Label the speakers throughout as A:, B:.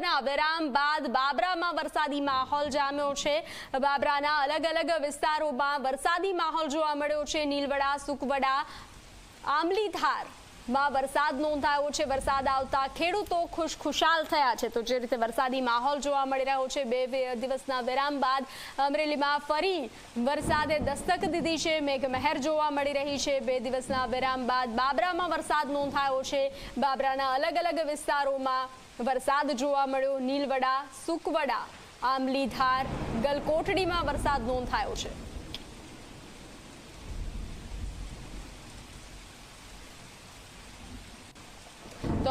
A: દિવસના વિરામ બાદ બાબરામાં વરસાદી માહોલ જામ્યો છે. બાબરાના અલગ અલગ વિસ્તારોમાં વરસાદી માહોલ જોવા મળ્યો છે. નીલવડા, સુકવડા, આંબલીધાર માં વરસાદ નોંધાયો છે. વરસાદ આવતા ખેડૂતો ખુશખુશાલ થયા છે. તો જે રીતે વરસાદી માહોલ જોવા મળી રહ્યો છે, બે દિવસના વિરામ બાદ અમરેલીમાં ફરી વરસાદે દસ્તક દીધી છે. મેઘમહેર જોવા મળી રહી છે. બે દિવસના વિરામ બાદ બાબરામાં વરસાદ નોંધાયો છે. બાબરાના અલગ અલગ વિસ્તારોમાં વરસાદ જોવા મળ્યો. નીલવડા, સુકવડા, આંબલીધાર, ગલકોટડીમાં વરસાદ નોંધાયો છે.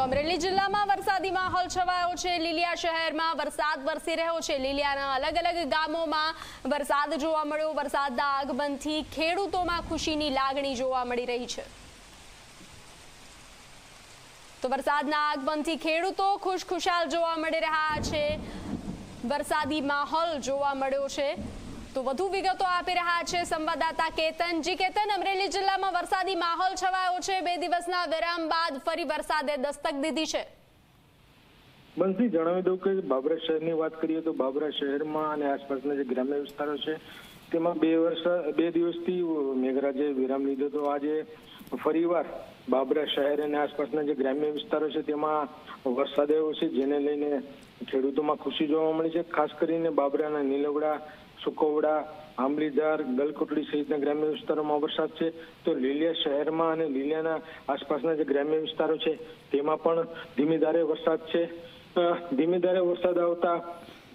A: તો અમરેલી જિલ્લામાં વરસાદી માહોલ છવાયો છે. લીલિયા શહેરમાં વરસાદ વરસી રહ્યો છે. લીલિયાના અલગ અલગ ગામોમાં વરસાદ જોવા મળ્યો. વરસાદના આગમનથી ખેડૂતોમાં ખુશીની લાગણી જોવા મળી રહી છે. તો વરસાદના આગમનથી ખેડૂતો ખુશખુશાલ જોવા મળી રહ્યા છે. વરસાદી માહોલ જોવા મળ્યો છે. તો વધુ વિગતો આપી રહ્યા છે સંવાદદાતા કેતન જી કેતન, અમરેલી જિલ્લામાં વરસાદી માહોલ છવાયો છે. બે દિવસના વિરામ બાદ ફરી વરસાદે દસ્તક દીધી છે.
B: બંસી જણાવી દઉં કે બાબરા શહેરની વાત કરીએ તો બાબરા શહેરમાં અને આસપાસના જે ગ્રામ્ય વિસ્તારો છે, તેમાં બે વર્ષ, બે દિવસથી મેઘરાજે વિરામ લીધો તો આજે ફરીવાર બાબરા શહેર અને આસપાસના જે ગ્રામ્ય વિસ્તારો છે, તેમાં વરસાદ આવ્યો છે, જેને લઈને ખેડૂતોમાં ખુશી જોવા મળી છે. ખાસ કરીને બાબરાના નીલવડા, સુકોવડા, આંબલીધાર, ગલકોટડી સહિતના ગ્રામ્ય વિસ્તારોમાં વરસાદ છે. તો લીલિયા શહેરમાં અને લીલિયાના આસપાસના જે ગ્રામ્ય વિસ્તારો છે, તેમાં પણ ધીમી ધારે વરસાદ છે. ધીમી ધારે વરસાદ આવતા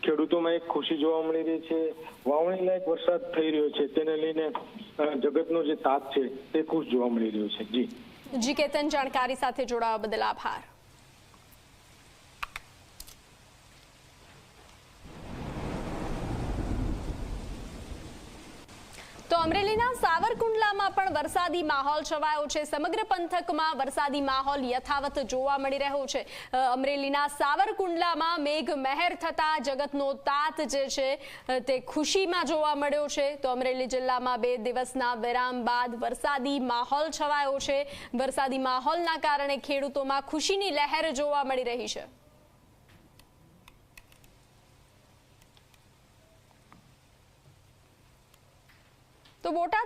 B: ખેડૂતોમાં એક ખુશી જોવા મળી રહી છે. વાવણી લાયક વરસાદ થઈ રહ્યો છે. તેને લઈને જગતનો જે તાપ છે, તે ખુશ જોવા મળી રહ્યો છે. જી.
A: જી, કેતન, જાણકારી સાથે જોડાવા બદલ આભાર. તો અમરેલીના સાવરકુંડલામાં પણ વરસાદી માહોલ છવાયો છે. સમગ્ર પંથકમાં વરસાદી માહોલ યથાવત જોવા મળી રહ્યો છે. અમરેલીના સાવરકુંડલામાં મેઘ મહેર થતા જગતનો તાત જે છે તે ખુશીમાં જોવા મળ્યો છે. તો અમરેલી જિલ્લામાં બે દિવસના વિરામ બાદ વરસાદી માહોલ છવાયો છે. વરસાદી માહોલના કારણે ખેડૂતોમાં ખુશીની લહેર જોવા મળી રહી છે. તો બોટાદ